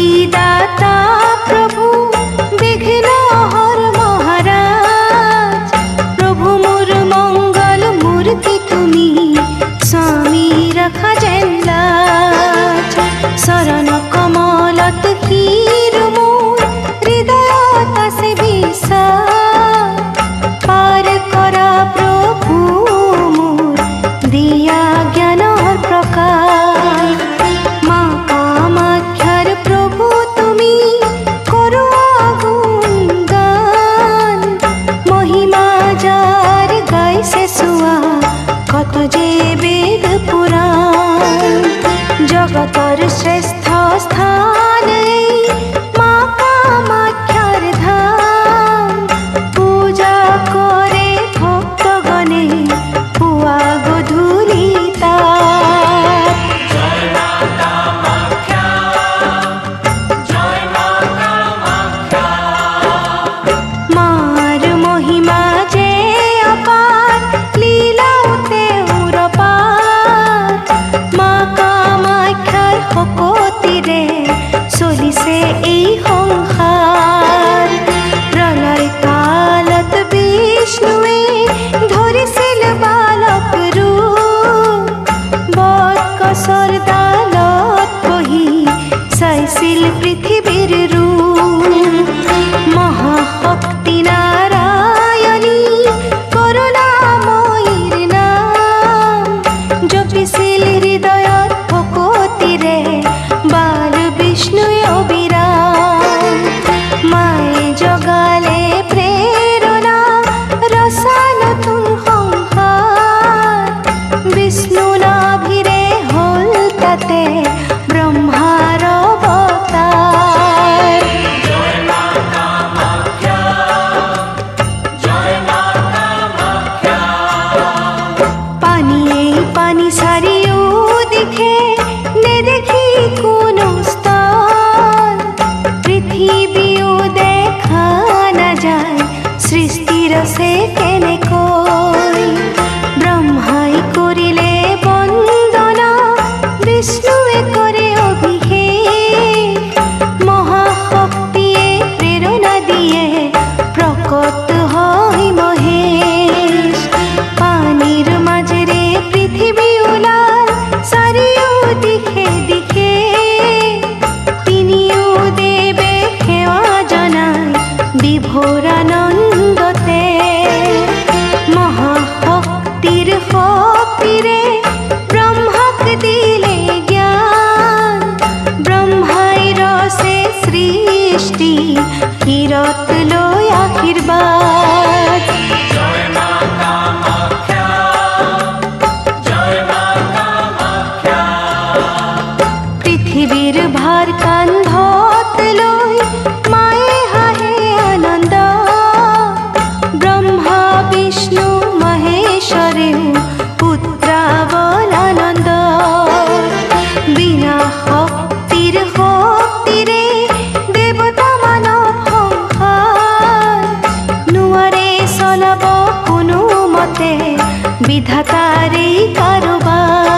মুক্তিদাতা যে বেদ পুরাণ জগতর শ্রেষ্ঠ এই সংসার প্রলয় কালত বিষ্ণুৱে ধৰিছিল বালক ৰূপ বট কচৰ ডালত বহি চাইছিল পৃথিৱীৰ ৰূপ মহাশক্তি নাৰায়ণী কৰোণাময়ীৰ নাম। জপিছিল হৃদয় ঘোরানন্দতে মহাশক্তির শক্তিৰে ব্ৰহ্মাক দিলে জ্ঞান। ব্ৰহ্মাই ৰচে সৃষ্টি শিৰত লৈ আশীৰ্বাদ পৃথিৱীৰ ভাৰ বিধাতার এই কারবার।